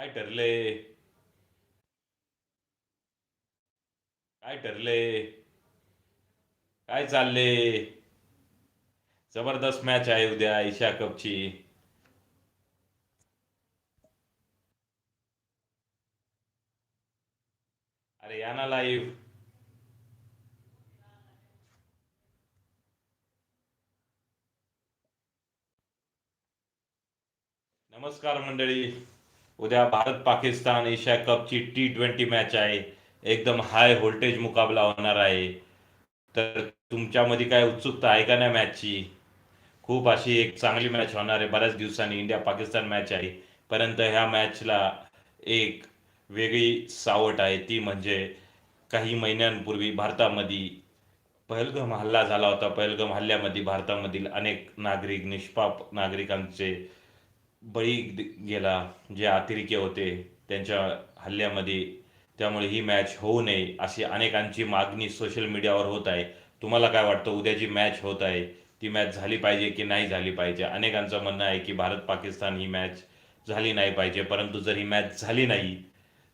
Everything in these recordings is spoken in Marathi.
काय ठरलंय काय ठरलंय काय चाललंय जबरदस्त मॅच आहे उद्या एशिया कपची. अरे या ना लाईव्ह नमस्कार मंडळी. उद्या भारत पाकिस्तान एशिया कपची टी ट्वेंटी मॅच आहे. एकदम हाय व्होल्टेज मुकाबला होणार आहे. तर तुमच्यामध्ये काय उत्सुकता आहे का नाही मॅचची खूप अशी एक चांगली मॅच होणार आहे. बऱ्याच दिवसांनी इंडिया पाकिस्तान मॅच आहे. परंतु ह्या मॅचला एक वेगळी सावट आहे. ती म्हणजे काही महिन्यांपूर्वी भारतामध्ये पहलगम हल्ला झाला होता. पहलगम हल्ल्यामध्ये भारतामधील अनेक नागरिक निष्पाप नागरिकांचे बळी गेला जे अतिरेकी होते त्यांच्या हल्ल्यामध्ये त्यामुळे ही मॅच होऊ नये अशी अनेकांची मागणी सोशल मीडियावर होत आहे. तुम्हाला काय वाटतं उद्या जी मॅच होत आहे ती मॅच झाली पाहिजे की नाही झाली पाहिजे? अनेकांचं म्हणणं आहे की भारत पाकिस्तान ही मॅच झाली नाही पाहिजे परंतु जर ही मॅच झाली नाही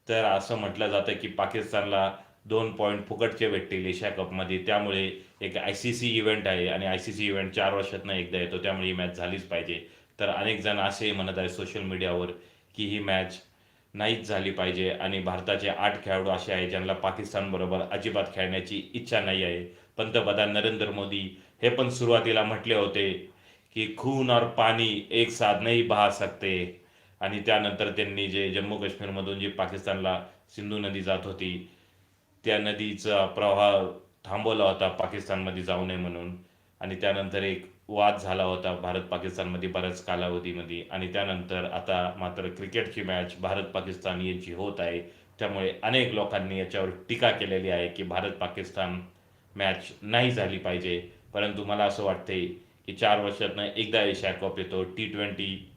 तर असं म्हटलं जातं की पाकिस्तानला दोन पॉईंट फुकटचे भेटतील एशिया कपमध्ये. त्यामुळे एक आय सी सी इव्हेंट आहे आणि आय सी सी इव्हेंट चार वर्षातनं एकदा येतो त्यामुळे ही मॅच झालीच पाहिजे. तर अनेक जण असेही म्हणत आहेत सोशल मीडियावर की ही मॅच नाहीच झाली पाहिजे आणि भारताचे आठ खेळाडू असे आहेत ज्यांना पाकिस्तानबरोबर अजिबात खेळण्याची इच्छा नाही आहे. पंतप्रधान नरेंद्र मोदी हे पण सुरुवातीला म्हटले होते की खून और पाणी एक साथ नाही बहा सकते. आणि त्यानंतर त्यांनी जे जम्मू काश्मीरमधून जी पाकिस्तानला सिंधू नदी जात होती त्या नदीचा प्रवाह थांबवला होता पाकिस्तानमध्ये जाऊ नये म्हणून. आणि त्यानंतर एक वाद झाला होता भारत पाकिस्तानमध्ये बऱ्याच कालावधीमध्ये. आणि त्यानंतर आता मात्र क्रिकेटची मॅच भारत पाकिस्तान यांची होत आहे. त्यामुळे अनेक लोकांनी याच्यावर टीका केलेली आहे की भारत पाकिस्तान मॅच नाही झाली पाहिजे. परंतु मला असं वाटते की चार वर्षातनं एकदा एशिया कप येतो. टी ट्वेंटी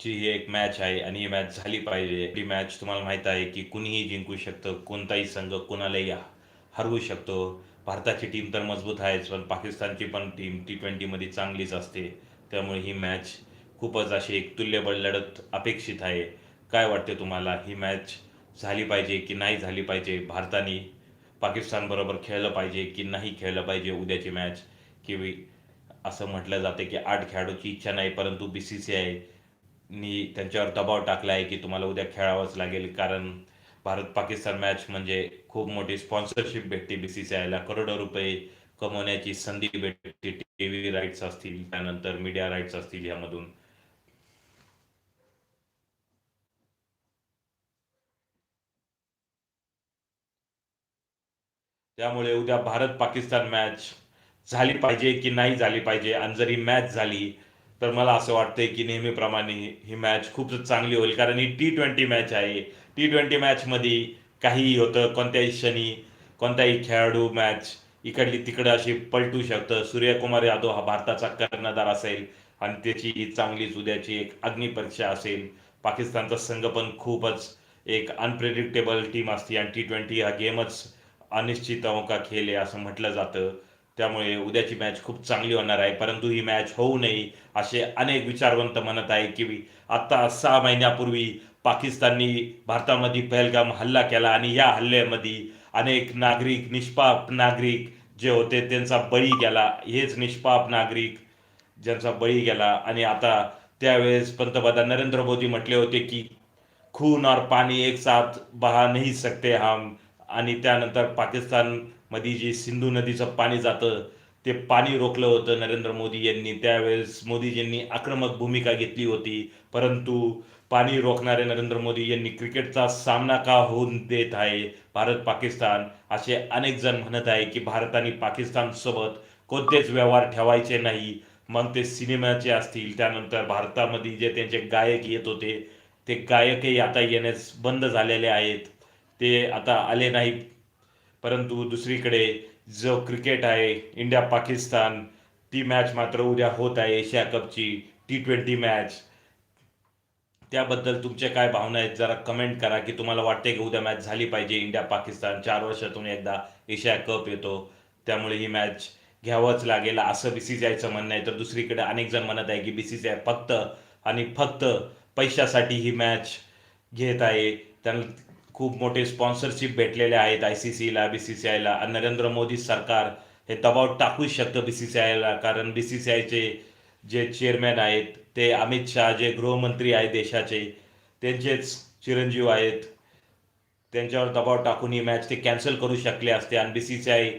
ची ही एक मॅच आहे आणि ही मॅच झाली पाहिजे. ही मॅच तुम्हाला माहीत आहे की कुणीही जिंकू शकतं. कोणताही संघ कुणालाही हरवू शकतो. भारताची टीम तर मजबूत आहेच पण पाकिस्तानची पण टीम टी ट्वेंटीमध्ये चांगलीच असते. त्यामुळे ही मॅच खूपच अशी एक तुल्यबळ लढत अपेक्षित आहे. काय वाटते तुम्हाला? ही मॅच झाली पाहिजे की नाही झाली पाहिजे? भारताने पाकिस्तानबरोबर खेळलं पाहिजे की नाही खेळलं पाहिजे उद्याची मॅच की असं म्हटलं जाते की आठ खेळाडूची इच्छा नाही परंतु बी सी सी आय नी त्यांच्यावर दबाव टाकला आहे की तुम्हाला उद्या खेळावंच लागेल. कारण भारत पाकिस्तान मॅच म्हणजे खूप मोठी स्पॉन्सरशिप भेटते बी सी सी आयला करोडो रुपये कमवण्याची संधी भेटते. टीव्ही राईट्स असतील त्यानंतर मीडिया राईट्स असतील यामधून. त्यामुळे उद्या भारत पाकिस्तान मॅच झाली पाहिजे की नाही झाली पाहिजे? आणि जरी मॅच झाली तर मला असं वाटतंय की नेहमीप्रमाणे ही मॅच खूप चांगली होईल. कारण ही टी ट्वेंटी मॅच आहे. टी ट्वेंटी मॅचमध्ये काहीही होतं कोणत्याही क्षणी कोणताही खेळाडू मॅच इकडली तिकडं अशी पलटू शकतं. सूर्यकुमार यादव हा भारताचा कर्णधार असेल आणि त्याची ही चांगलीच उद्याची एक अग्निपरीक्षा असेल. पाकिस्तानचा संघ पण खूपच एक अनप्रेडिक्टेबल टीम असते आणि टी ट्वेंटी हा गेमच अनिश्चित का खेळ आहे असं म्हटलं जातं. त्यामुळे उद्याची मॅच खूप चांगली होणार आहे. परंतु ही मॅच होऊ नये असे अनेक विचारवंत म्हणत आहे की आता सहा महिन्यापूर्वी पाकिस्ताननी भारतामध्ये पहलगाम हल्ला केला आणि या हल्ल्यामध्ये अनेक नागरिक निष्पाप नागरिक जे होते त्यांचा बळी गेला. हेच निष्पाप नागरिक ज्यांचा बळी गेला. आणि आता त्यावेळेस पंतप्रधान नरेंद्र मोदी म्हटले होते की खून और पाणी एक साथ बहा नाही सकते हम. आणि त्यानंतर पाकिस्तानमध्ये जी सिंधू नदीचं पाणी जातं ते पाणी रोखलं होतं नरेंद्र मोदी यांनी. त्यावेळेस मोदीजींनी आक्रमक भूमिका घेतली होती. परंतु पाणी रोखणारे नरेंद्र मोदी यांनी क्रिकेटचा सामना का होऊन देत आहे? भारत पाकिस्तान असे अनेक जण म्हणत आहे की भारत आणि पाकिस्तानसोबत कोणतेच व्यवहार ठेवायचे नाही. मग ते सिनेमाचे असतील त्यानंतर भारतामध्ये जे त्यांचे गायक येत होते ते गायकही आता येण्यास बंद झालेले आहेत. ते आता आले नाही परंतु दुसरीकडे जो क्रिकेट आहे इंडिया पाकिस्तान ती मॅच मात्र उद्या होत आहे एशिया कपची टी ट्वेंटी मॅच. त्याबद्दल तुमचे काय भावना आहेत? जरा कमेंट करा की तुम्हाला वाटते की उद्या मॅच झाली पाहिजे इंडिया पाकिस्तान. चार वर्षातून एकदा एशिया कप येतो. त्यामुळे ही मॅच घ्यावंच लागेल. असं बी सी सी आयचं म्हणणं आहे. तर दुसरीकडे अनेक जण म्हणत आहे की बी सी सी आय फक्त आणि फक्त पैशासाठी ही मॅच घेत आहे. त्यांना खूप मोठे स्पॉन्सरशिप भेटलेले आहेत आय सी सीला बी सी सी आयला आणि नरेंद्र मोदी सरकार हे दबाव टाकूच शकतं बी सी सी आयला कारण बी सी सी आयचे जे चेअरमॅन आहेत ते अमित शहा जे गृहमंत्री आहे देशाचे त्यांचेच चिरंजीव आहेत. त्यांच्यावर दबाव टाकून ही मॅच ते कॅन्सल करू शकले असते. आणि B C C I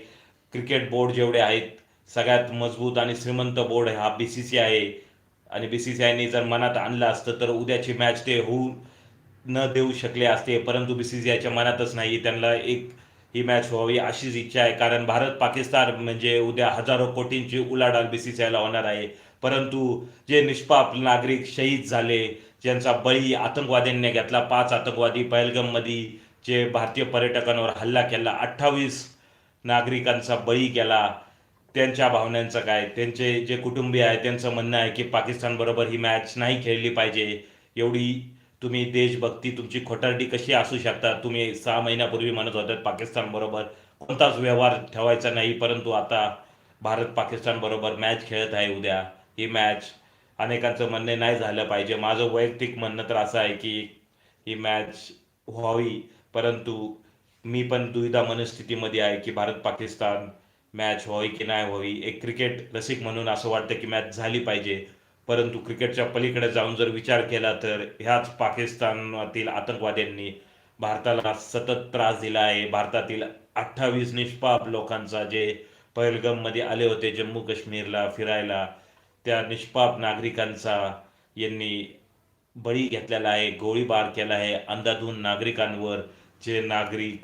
cricket board जेवढे आहेत सगळ्यात मजबूत आणि श्रीमंत बोर्ड हा बी सी सी आय आहे. आणि बी सी सी आयने जर मनात आणलं असतं तर उद्याची मॅच ते होऊ न देऊ शकले असते. परंतु बी सी सी आयच्या मनातच नाही. त्यांना एक ही मॅच व्हावी अशीच इच्छा आहे. कारण भारत पाकिस्तान म्हणजे उद्या हजारो कोटींची उलाढाल बी सी सी आयला होणार आहे. परंतु जे निष्पाप नागरिक शहीद झाले ज्यांचा बळी आतंकवाद्यांनी घेतला पाच आतंकवादी पहलगममध्ये जे भारतीय पर्यटकांवर हल्ला केला अठ्ठावीस नागरिकांचा बळी केला त्यांच्या भावनांचं काय? त्यांचे जे कुटुंबीय आहे त्यांचं म्हणणं आहे की पाकिस्तानबरोबर ही मॅच नाही खेळली पाहिजे. एवढी तुम्ही देशभक्ती तुमची खोटारडी कशी असू शकता तुम्ही सहा महिन्यापूर्वी म्हणत होतात पाकिस्तानबरोबर कोणताच व्यवहार ठेवायचा नाही परंतु आता भारत पाकिस्तानबरोबर मॅच खेळत आहे उद्या. ही मॅच अनेकांचं म्हणणे नाही झालं पाहिजे. माझं वैयक्तिक म्हणणं तर असं आहे की ही मॅच व्हावी परंतु मी पण दुविधा मनस्थितीमध्ये आहे की भारत पाकिस्तान मॅच व्हावी की नाही व्हावी. एक क्रिकेट रसिक म्हणून असं वाटतं की मॅच झाली पाहिजे. परंतु क्रिकेटच्या पलीकडे जाऊन जर विचार केला तर ह्याच पाकिस्तानातील आतंकवाद्यांनी भारताला सतत त्रास दिला आहे. भारतातील अठ्ठावीस निष्पाप लोकांचा जे पहलगममध्ये आले होते जम्मू काश्मीरला फिरायला त्या निष्पाप नागरिकांचा यांनी बळी घेतलेला आहे गोळीबार केला आहे. अंधाधून नागरिकांवर जे नागरिक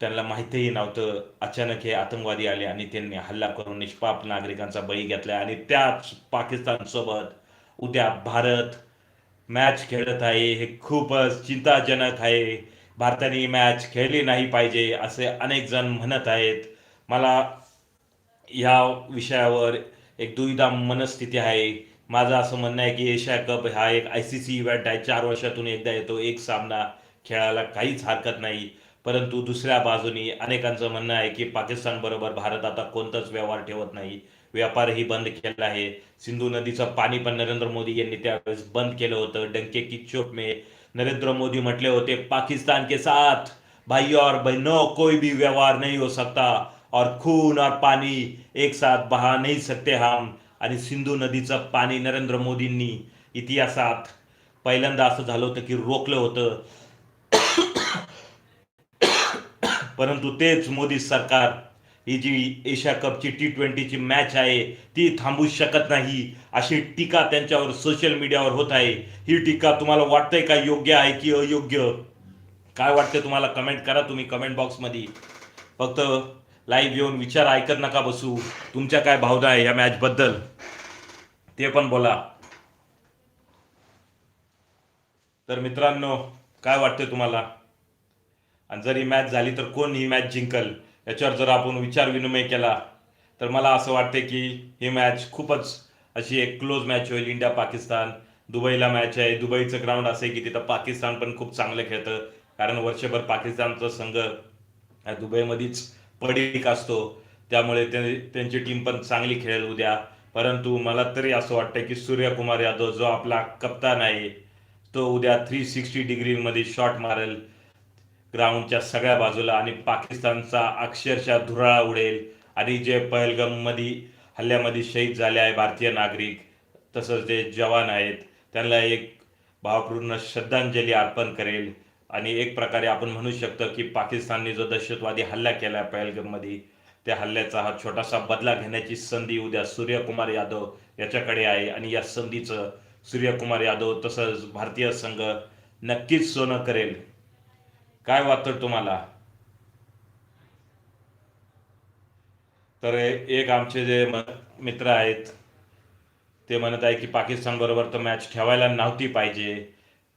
त्यांना माहितीही नव्हतं अचानक हे आतंकवादी आले आणि त्यांनी हल्ला करून निष्पाप नागरिकांचा बळी घेतला आणि त्याच पाकिस्तानसोबत उद्या भारत मॅच खेळत आहे. हे खूपच चिंताजनक आहे. भारताने मॅच खेळली नाही पाहिजे असे अनेक जण म्हणत आहेत. मला या विषयावर एक दुविधा मनस्थिती आहे. माझं असं म्हणणं आहे की एशिया कप हा एक आय सी सी इव्हेंट आहे. चार वर्षातून एकदा येतो. एक सामना खेळायला काहीच हरकत नाही. परंतु दुसऱ्या बाजूनी अनेकांचं म्हणणं आहे की पाकिस्तान बरोबर भारत आता कोणताच व्यवहार ठेवत नाही. व्यापारही बंद केला आहे. सिंधू नदीचं पाणी पण नरेंद्र मोदी यांनी त्यावेळेस बंद केलं होतं. डंके की मे नरेंद्र मोदी म्हटले होते पाकिस्तान के साथ भाई और बहनों कोई भी व्यवहार नहीं हो सकता. और खून और पानी एक साथ बहा नाही सकते हम। आणि सिंधू नदीचं पाणी नरेंद्र मोदींनी इतिहासात पहिल्यांदा असं झालं होतं की रोखलं होतं. परंतु तेच मोदी सरकार ही जी एशिया कपची टी ट्वेंटीची मॅच आहे ती थांबू शकत नाही. अशी टीका त्यांच्यावर सोशल मीडियावर होत आहे. ही टीका तुम्हाला वाटतंय का योग्य आहे की अयोग्य? काय वाटतं तुम्हाला? कमेंट करा तुम्ही कमेंट बॉक्समध्ये फक्त लाईव्ह येऊन विचार ऐकत नका बसू. तुमच्या काय भावना आहे या मॅचबद्दल ते पण बोला. तर मित्रांनो काय वाटते तुम्हाला? आणि जर ही मॅच झाली तर कोण ही मॅच जिंकल? याच्यावर जर आपण विचार विनिमय केला तर मला असं वाटते की ही मॅच खूपच अशी एक क्लोज मॅच होईल. इंडिया पाकिस्तान दुबईला मॅच आहे. दुबईचं ग्राउंड असं आहे की तिथं पाकिस्तान पण खूप चांगलं खेळतं. कारण वर्षभर पाकिस्तानचा संघ दुबईमध्येच पडीक असतो. त्यामुळे ते त्यांची टीम पण चांगली खेळेल उद्या. परंतु मला तरी असं वाटतं की सूर्यकुमार यादव जो आपला कप्तान आहे तो उद्या थ्री सिक्स्टी डिग्रीमध्ये शॉट मारेल. ग्राउंडच्या सगळ्या बाजूला आणि पाकिस्तानचा अक्षरशः धुराळा उडेल. आणि जे पहलगममध्ये हल्ल्यामध्ये शहीद झाले आहे भारतीय नागरिक तसंच जे जवान आहेत त्यांना एक भावपूर्ण श्रद्धांजली अर्पण करेल. आणि एक प्रकारे आपण म्हणू शकतो की पाकिस्तानने जो दहशतवादी हल्ला केला पहलगममध्ये त्या हल्ल्याचा हा छोटासा बदला घेण्याची संधी उद्या सूर्यकुमार यादव याच्याकडे आहे. आणि या संधीचं सूर्यकुमार यादव तसंच भारतीय संघ नक्कीच सोनं करेल. काय वाटतं तुम्हाला? तर एक आमचे जे मित्र आहेत ते म्हणत आहे की पाकिस्तान बरोबर तर मॅच ठेवायला नव्हती पाहिजे.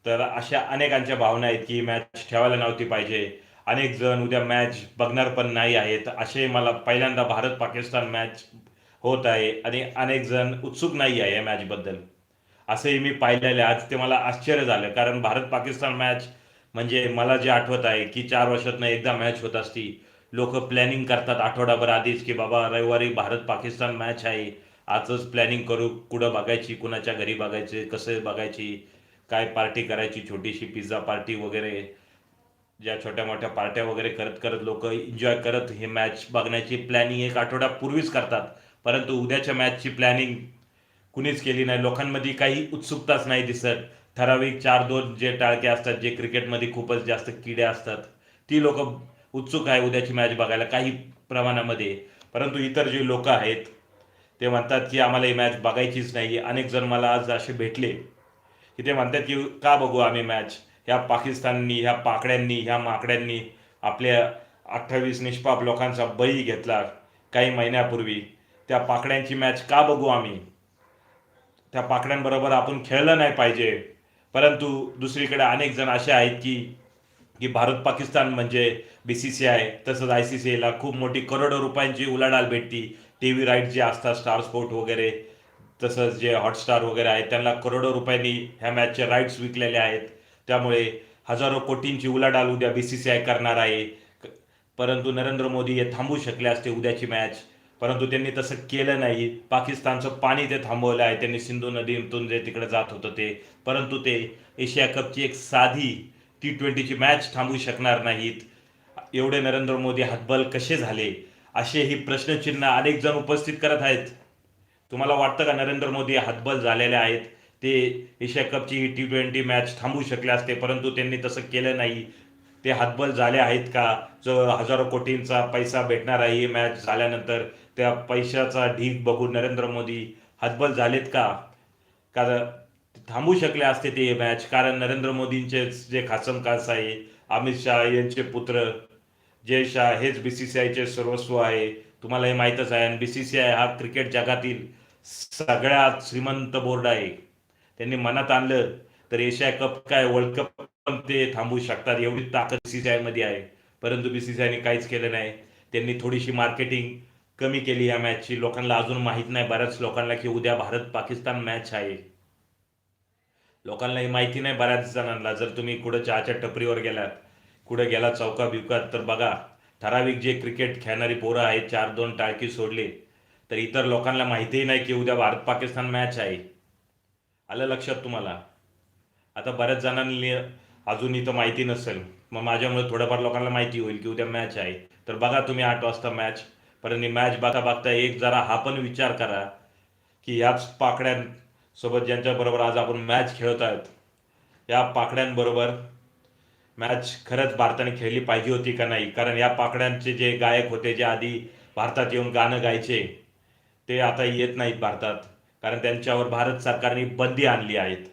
तर अशा अनेकांच्या भावना आहेत की मॅच ठेवायला नव्हती पाहिजे. अनेक जण उद्या मॅच बघणार पण नाही आहेत. असे मला पहिल्यांदा भारत पाकिस्तान मॅच होत आहे आणि अनेक जण उत्सुक नाही आहे या मॅचबद्दल असंही मी पाहिलेले आज ते मला आश्चर्य झालं. कारण भारत पाकिस्तान मॅच म्हणजे मला जे आठवत आहे की चार वर्षातनं एकदा मॅच होत असती. लोक प्लॅनिंग करतात आठवडाभर आधीच की बाबा रविवारी भारत पाकिस्तान मॅच आहे. आजच प्लॅनिंग करू. कुठं बघायची? कुणाच्या घरी बघायचे? कसं बघायची? काय पार्टी करायची छोटीशी पिझ्झा पार्टी वगैरे ज्या छोट्या मोठ्या पार्ट्या वगैरे करत करत लोक एन्जॉय करत हे मॅच बघण्याची प्लॅनिंग एक आठवड्यापूर्वीच करतात. परंतु उद्याच्या मॅचची प्लॅनिंग कुणीच केली नाही. लोकांमध्ये काही उत्सुकताच नाही दिसत. ठराविक चार दोन जे टाळके असतात जे क्रिकेटमध्ये खूपच जास्त किडे असतात ती लोक उत्सुक आहे उद्याची मॅच बघायला काही प्रमाणामध्ये. परंतु इतर जे लोक आहेत ते म्हणतात की आम्हाला ही मॅच बघायचीच नाही. अनेक जण मला आज असे भेटले. की ते म्हणतात की का बघू आम्ही मॅच ह्या पाकिस्ताननी ह्या पाकड्यांनी ह्या माकड्यांनी आपल्या अठ्ठावीस निष्पाप लोकांचा बळी घेतला काही महिन्यापूर्वी. त्या पाकड्यांची मॅच का बघू आम्ही? त्या पाकड्यांबरोबर आपण खेळलं नाही पाहिजे. परंतु दुसरीकडे अनेक जण असे आहेत की की भारत पाकिस्तान म्हणजे बी सी सी आय तसंच आय सी सी आयला खूप मोठी करोडो रुपयांची उलाढाल भेटती. टी व्ही राईट जे असतात स्टार स्पोर्ट वगैरे तसंच जे हॉटस्टार वगैरे आहेत त्यांना करोडो रुपयांनी ह्या मॅचचे राईट्स विकलेले आहेत. त्यामुळे हजारो कोटींची उलाढाल उद्या बी सी सी आय करणार आहे. परंतु नरेंद्र मोदी हे थांबवू शकले असते उद्याची मॅच परंतु त्यांनी तसं केलं नाही. पाकिस्तानचं पाणी ते थांबवलं आहे. त्यांनी सिंधू नदीतून जे तिकडे जात होतं ते. परंतु ते एशिया कपची एक साधी टी ट्वेंटीची मॅच थांबवू शकणार नाहीत. एवढे नरेंद्र मोदी हातबल कसे झाले? असे ही प्रश्नचिन्ह अनेक जण उपस्थित करत आहेत. तुम्हाला वाटतं का नरेंद्र मोदी हातबल झालेले आहेत? ते एशिया कपची ही टी ट्वेंटी मॅच थांबवू शकले असते परंतु त्यांनी तसं केलं नाही. ते हातबल झाले आहेत का? जो हजारो कोटींचा पैसा भेटणार आहे ही मॅच झाल्यानंतर त्या पैशाचा ढीग बघून नरेंद्र मोदी हातबल झालेत का? कारण थांबू शकले असते ते मॅच कारण नरेंद्र मोदींचे जे खासम खास आहे अमित शाह यांचे पुत्र जय शाह हेच बी सी सी आयचे सर्वस्व आहे. तुम्हाला हे माहीतच आहे आणि बी सी सी आय हा क्रिकेट जगातील सगळ्यात श्रीमंत बोर्ड आहे. त्यांनी मनात आणलं तर एशिया कप काय वर्ल्ड कप पण ते थांबवू शकतात. एवढी ताकद सीसीआयमध्ये आहे. परंतु बी सी सी काहीच केलं नाही. त्यांनी थोडीशी मार्केटिंग कमी केली या मॅचची लोकांना अजून माहीत नाही. बऱ्याच लोकांना की उद्या भारत पाकिस्तान मॅच आहे. लोकांना ही माहिती नाही बऱ्याच जणांना. जर तुम्ही कुठं चहाच्या टपरीवर गेलात कुठं गेला चौका बिवकात तर बघा ठराविक जे क्रिकेट खेळणारी पोरं आहेत चार दोन टाळकी सोडले तर इतर लोकांना माहितीही नाही की उद्या भारत पाकिस्तान मॅच आहे. आलं लक्षात तुम्हाला? आता बऱ्याच जणांनी अजून इथं माहिती नसेल. मग माझ्यामुळे थोडंफार लोकांना माहिती होईल की उद्या मॅच आहे. तर बघा तुम्ही आठ वाजता मॅच परंतु मॅच बघता बघता एक जरा हा पण विचार करा की याच पाकड्यांसोबत ज्यांच्याबरोबर आज आपण मॅच खेळत आहोत या पाकड्यांबरोबर मॅच खरंच भारताने खेळली पाहिजे होती का नाही? कारण या पाकड्यांचे जे गायक होते जे आधी भारतात येऊन गाणं गायचे ते आता येत नाहीत भारतात कारण त्यांच्यावर भारत सरकारने बंदी आणली आहेत.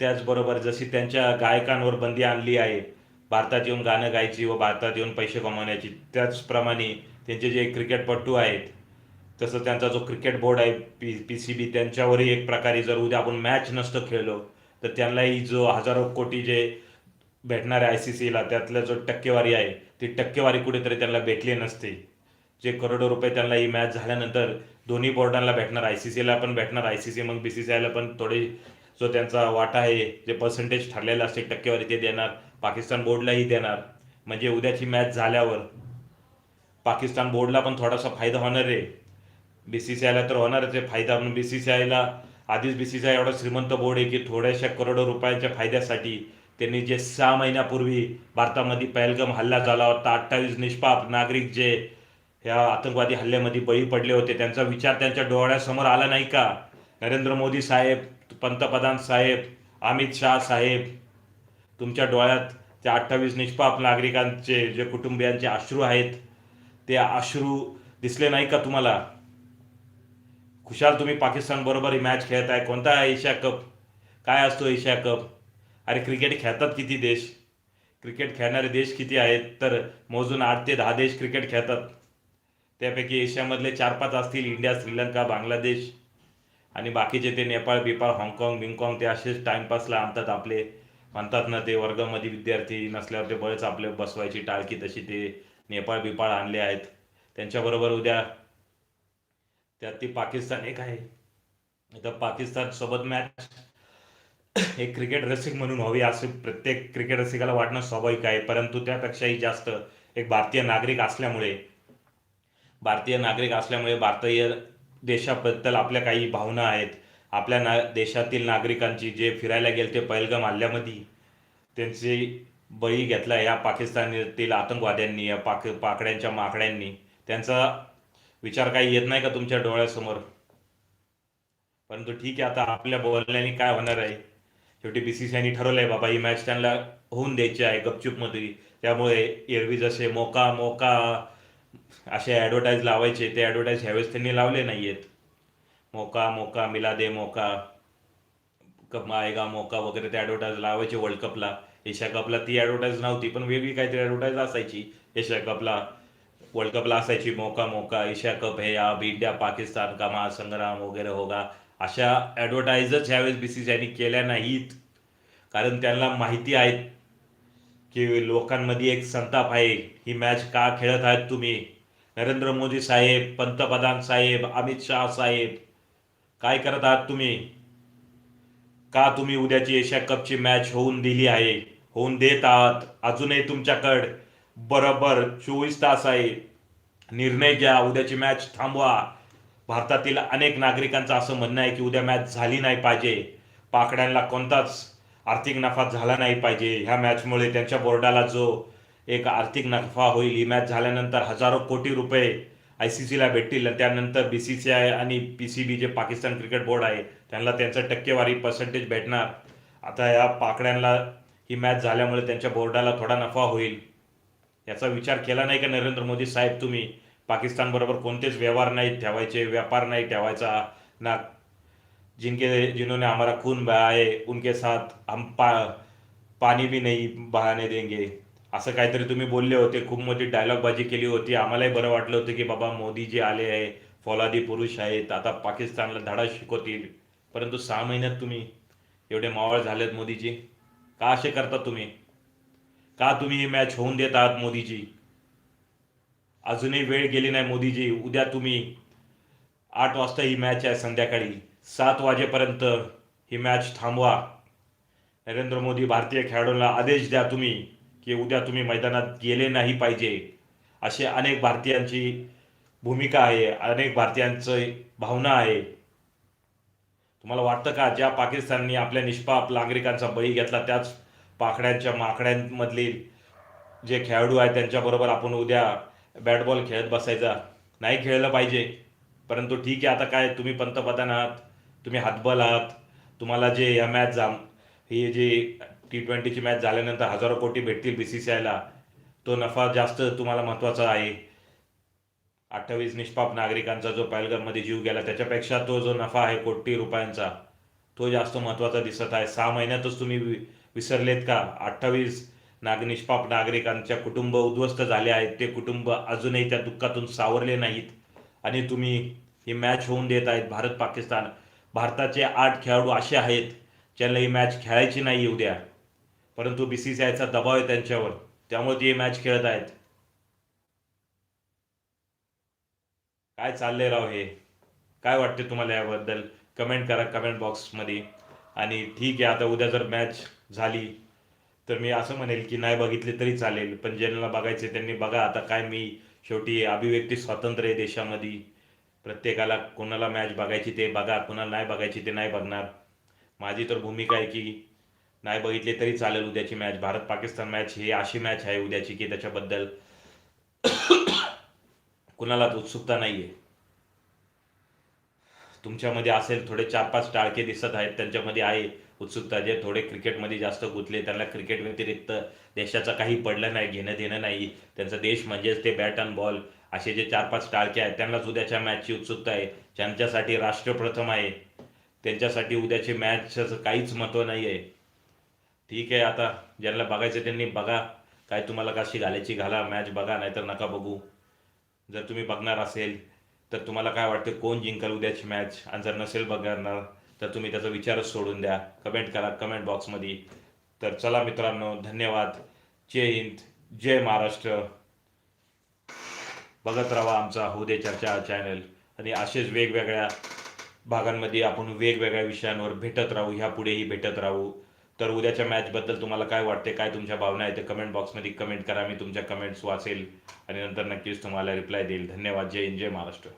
त्याचबरोबर जशी त्यांच्या गायकांवर बंदी आणली आहे भारतात येऊन गाणं गायची व भारतात येऊन पैसे कमावण्याची त्याचप्रमाणे त्यांचे जे क्रिकेटपटू आहेत तसं त्यांचा जो क्रिकेट बोर्ड आहे पी पी सी बी त्यांच्यावरही एक प्रकारे जर उद्या आपण मॅच नसतं खेळलो तर त्यांनाही जो हजारो कोटी जे भेटणार आय सी सीला त्यातल्या जो टक्केवारी आहे ती टक्केवारी कुठेतरी त्यांना भेटली नसते. जे करोडो रुपये त्यांना ही मॅच झाल्यानंतर दोन्ही बोर्डांना भेटणार. आय सी सीला पण भेटणार. आय सी सी मग बी सी सी आयला पण थोडे जो त्यांचा वाटा आहे जे पर्सेंटेज ठरलेलं असते टक्केवारी ते देणार. पाकिस्तान बोर्डलाही देणार. म्हणजे उद्याची मॅच झाल्यावर पाकिस्तान बोर्डला पण थोडासा फायदा होणार आहे. बी सी सी आयला तर होणारच आहे फायदा. म्हणून बी सी सी आयला आधीच बी सी सी आय एवढा श्रीमंत बोर्ड आहे की थोड्याशा करोडो रुपयांच्या फायद्यासाठी त्यांनी जे सहा महिन्यापूर्वी भारतामध्ये पहलगम हल्ला झाला होता. अठ्ठावीस निष्पाप नागरिक जे ह्या आतंकवादी हल्ल्यामध्ये बळी पडले होते. त्यांचा विचार त्यांच्या डोळ्यासमोर आला नाही का? नरेंद्र मोदी साहेब पंतप्रधान साहेब अमित शाह साहेब तुमच्या डोळ्यात त्या अठ्ठावीस निष्पाप नागरिकांचे जे कुटुंबियांचे अश्रू आहेत ते अश्रू दिसले नाही का तुम्हाला? खुशाल तुम्ही पाकिस्तानबरोबर ही मॅच खेळत आहे कोणता आहे एशिया कप? काय असतो एशिया कप? अरे क्रिकेट खेळतात किती देश? क्रिकेट खेळणारे देश किती आहेत? तर मोजून आठ ते दहा देश क्रिकेट खेळतात. त्यापैकी एशियामधले चार पाच असतील इंडिया श्रीलंका बांगलादेश आणि बाकीचे ते नेपाळ बिपाळ हाँगकाँग बिंगकाँग ते असेच टाइमपासला आणतात आपले. म्हणतात ना ते वर्गामध्ये विद्यार्थी नसल्यावर ते बरेच आपले बसवायची टाळकी तशी ते नेपाळ बिपाळ आणले आहेत. त्यांच्याबरोबर उद्या त्यात ती पाकिस्तान एक आहे. तर पाकिस्तान सोबत मॅच एक क्रिकेट रसिक म्हणून हवी असे प्रत्येक क्रिकेट रसिकाला वाटणं स्वाभाविक आहे. परंतु त्यापेक्षाही जास्त एक भारतीय नागरिक असल्यामुळे भारतीय नागरिक असल्यामुळे भारतीय देशाबद्दल आपल्या काही भावना आहेत. आपल्या ना देशातील नागरिकांची जे फिरायला गेले ते पहिलगाम हल्ल्यामध्ये त्यांचे बळी घेतला या पाकिस्तानातील आतंकवाद्यांनी या पाक पाकड्यांच्या माकड्यांनी. त्यांचा विचार काही येत नाही का तुमच्या डोळ्यासमोर? परंतु ठीक आहे आता आपल्या बोलण्याने काय होणार आहे? शेवटी बी सी सी आयने ठरवलं आहे बाबा ही मॅच त्यांना होऊन द्यायची आहे गपचूपमध्ये त्यामुळे एरवी जसे मोका मोका असे ॲडव्हर्टाईज लावायचे ते ॲडव्हर्टाईज ह्यावेळेस त्यांनी लावले नाही आहेत मोका मोका मिला दे मोका. कप आएगा मोका वगैरे ते ॲडव्हर्टाईज लावायचे वर्ल्ड कपला एशिया कपला ती ॲडव्हर्टाईज नव्हती पण वेगळी काहीतरी ॲडव्हर्टाईज असायची. एशिया कपला वर्ल्ड कपला असायची मोका मोका एशिया कप हे अब इंडिया पाकिस्तान का महासंग्राम वगैरे होगा. अशा ॲडव्हर्टाईजच ह्यावेळेस बी सी सी केल्या नाहीत. कारण त्यांना माहिती आहेत की लोकांमध्ये एक संताप आहे. ही मॅच का खेळत आहेत तुम्ही? नरेंद्र मोदी साहेब पंतप्रधान साहेब अमित शाह साहेब काय करत आहात तुम्ही? का तुम्ही उद्याची एशिया कपची मॅच होऊन दिली आहे? होऊन देत आहात. अजूनही तुमच्याकडं बरोबर चोवीस तास आहे. निर्णय घ्या उद्याची मॅच थांबवा. भारतातील अनेक नागरिकांचं असं म्हणणं आहे की उद्या मॅच झाली नाही पाहिजे. पाकड्यांना कोणताच आर्थिक नफा झाला नाही पाहिजे. ह्या मॅचमुळे त्यांच्या बोर्डाला जो एक आर्थिक नफा होईल ही मॅच झाल्यानंतर हजारो कोटी रुपये आय सी सीला भेटतील. आणि त्यानंतर बी सी सी आय आणि पी सी बी जे पाकिस्तान क्रिकेट बोर्ड आहे त्यांना त्यांचं टक्केवारी पर्सेंटेज भेटणार. आता या पाकड्यांना ही मॅच झाल्यामुळे त्यांच्या बोर्डाला थोडा नफा होईल. याचा विचार केला नाही का नरेंद्र मोदी साहेब तुम्ही? पाकिस्तानबरोबर कोणतेच व्यवहार नाही ठेवायचे व्यापार नाही ठेवायचा. ना जिनके जिन्होंने हमारा खून बहाया है उनके साथ हम पा पाणी भी नाही बहाने देंगे। असं काहीतरी तुम्ही बोलले होते खूप मोठी डायलॉगबाजी केली होती. आम्हालाही बरं वाटलं होतं की बाबा मोदी जे आले आहे फौलादी पुरुष आहेत आता पाकिस्तानला धडा शिकवतील. परंतु सहा महिन्यात तुम्ही एवढे मावळ झालेत मोदीजी. का असे करता तुम्ही? का तुम्ही ही मॅच होऊन देत आहात मोदीजी? अजूनही वेळ गेली नाही मोदीजी. उद्या तुम्ही आठ वाजता ही मॅच आहे संध्याकाळी. सात वाजेपर्यंत ही मॅच थांबवा. नरेंद्र मोदी भारतीय खेळाडूंना आदेश द्या तुम्ही की उद्या तुम्ही मैदानात गेले नाही पाहिजे. असे अनेक भारतीयांची भूमिका आहे अनेक भारतीयांचं भावना आहे. तुम्हाला वाटतं का ज्या पाकिस्ताननी आपल्या निष्पाप नागरिकांचा बळी घेतला त्याच पाकड्यांच्या माकड्यांमधली जे खेळाडू आहेत त्यांच्याबरोबर आपण उद्या बॅट बॉल खेळत बसायचा. नाही खेळलं पाहिजे. परंतु ठीक आहे आता काय तुम्ही पंतप्रधान आहात. तुम्ही हातबल आहात तुम्हाला जे या मॅच जाम ही जी टी ट्वेंटीची मॅच झाल्यानंतर हजारो कोटी भेटतील बी सी सी आयला तो नफा जास्त तुम्हाला महत्त्वाचा आहे. अठ्ठावीस निष्पाप नागरिकांचा जो पालघरमध्ये जीव गेला त्याच्यापेक्षा तो जो नफा आहे कोटी रुपयांचा तो जास्त महत्त्वाचा दिसत आहे. सहा महिन्यातच तुम्ही वि- विसरलेत का? अठ्ठावीस नाग निष्पाप नागरिकांच्या कुटुंब उद्ध्वस्त झाले आहेत. ते कुटुंब अजूनही त्या दुःखातून सावरले नाहीत. आणि तुम्ही ही मॅच होऊन देत आहेत. भारत पाकिस्तान भारताचे आठ खेळाडू असे आहेत ज्यांना ही मॅच खेळायची नाही उद्या. परंतु बी सी सी आयचा दबाव आहे त्यांच्यावर. त्यामुळे ते मॅच खेळत आहेत. काय चाललंय राव हे? काय वाटते तुम्हाला याबद्दल? कमेंट करा कमेंट बॉक्समध्ये आणि ठीक आहे आता उद्या जर मॅच झाली तर मी असं म्हणेल की नाही बघितले तरी चालेल. पण ज्यांना बघायचे त्यांनी बघा. आता काय मी शेवटी अभिव्यक्ती स्वातंत्र्य आहे देशामध्ये. प्रत्येकाला कोणाला मॅच बघायची ते बघा कोणाला नाही बघायची ते नाही बघणार. माझी तर भूमिका आहे की नाही बघितली तरी चालेल उद्याची मॅच भारत पाकिस्तान मॅच ही अशी मॅच आहे उद्याची की त्याच्याबद्दल कुणालाच उत्सुकता नाही आहे तुमच्यामध्ये असेल थोडे चार पाच टाळके दिसत आहेत त्यांच्यामध्ये आहे उत्सुकता. जे थोडे क्रिकेटमध्ये जास्त गुंतले त्यांना क्रिकेट व्यतिरिक्त देशाचं काही पडलं नाही घेणं देणं नाही. त्यांचा देश म्हणजेच ते बॅट अँड बॉल असे जे चार पाच टाळके आहेत त्यांनाच उद्याच्या मॅचची उत्सुकता आहे. ज्यांच्यासाठी राष्ट्र प्रथम आहे त्यांच्यासाठी उद्याची मॅचचं काहीच महत्त्व नाही आहे ठीक आहे आता ज्यांना बघायचं त्यांनी बघा. काय तुम्हाला कशी घालायची घाला मॅच बघा नाहीतर नका बघू. जर तुम्ही बघणार असेल तर तुम्हाला काय वाटतं कोण जिंकल उद्याची मॅच आणि जर नसेल बघणार तर तुम्ही त्याचा विचारच सोडून द्या. कमेंट करा कमेंट बॉक्समध्ये तर चला मित्रांनो धन्यवाद. जय हिंद जय महाराष्ट्र. बघत राहा आमचा हो दे चर्चा चॅनल आणि असेच वेगवेगळ्या भागांमध्ये आपण वेगवेगळ्या विषयांवर भेटत राहू ह्या पुढेही भेटत राहू. तर उद्याच्या मॅचबद्दल तुम्हाला काय वाटते काय तुमच्या भावना आहेत ते कमेंट बॉक्समध्ये कमेंट करा मी तुमच्या कमेंट्स वाचेल आणि नंतर नक्कीच तुम्हाला रिप्लाय देईल. धन्यवाद. जय हिंद जय महाराष्ट्र.